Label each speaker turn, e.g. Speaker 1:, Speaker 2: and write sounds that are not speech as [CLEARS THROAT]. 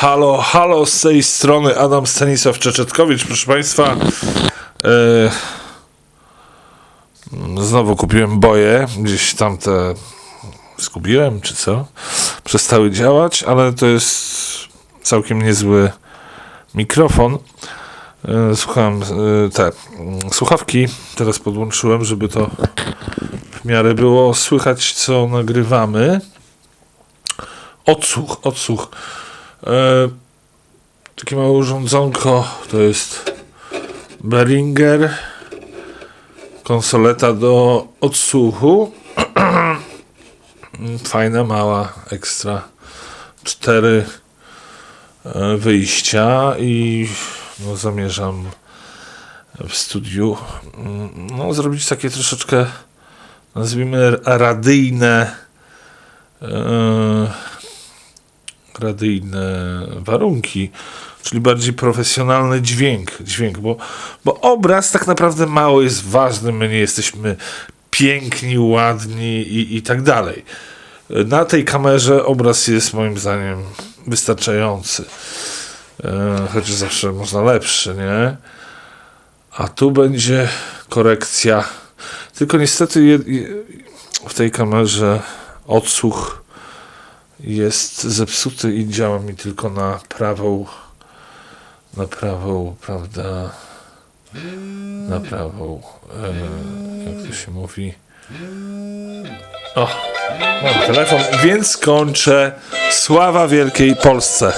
Speaker 1: Halo, halo, z tej strony Adam Stanisław Czeczetkowicz, proszę Państwa. E, znowu kupiłem boje, gdzieś tam te zgubiłem, czy co? Przestały działać, ale to jest całkiem niezły mikrofon. E, Słucham e, te mm, słuchawki, teraz podłączyłem, żeby to w miarę było słychać, co nagrywamy. Odsłuch, odsłuch. E, takie małe urządzonko to jest Behringer. Konsoleta do odsłuchu. [CLEARS THROAT] Fajna, mała, ekstra. Cztery e, wyjścia i no, zamierzam w studiu mm, no, zrobić takie troszeczkę nazwijmy radyjne e, radyjne warunki, czyli bardziej profesjonalny dźwięk, dźwięk bo, bo obraz tak naprawdę mało jest ważny, my nie jesteśmy piękni, ładni i, i tak dalej. Na tej kamerze obraz jest moim zdaniem wystarczający. E, Chociaż zawsze można lepszy, nie? A tu będzie korekcja. Tylko niestety je, je, w tej kamerze odsłuch jest zepsuty i działa mi tylko na prawą, na prawą, prawda, na prawą, e, jak to się mówi. O, mam telefon, więc kończę. Sława Wielkiej Polsce.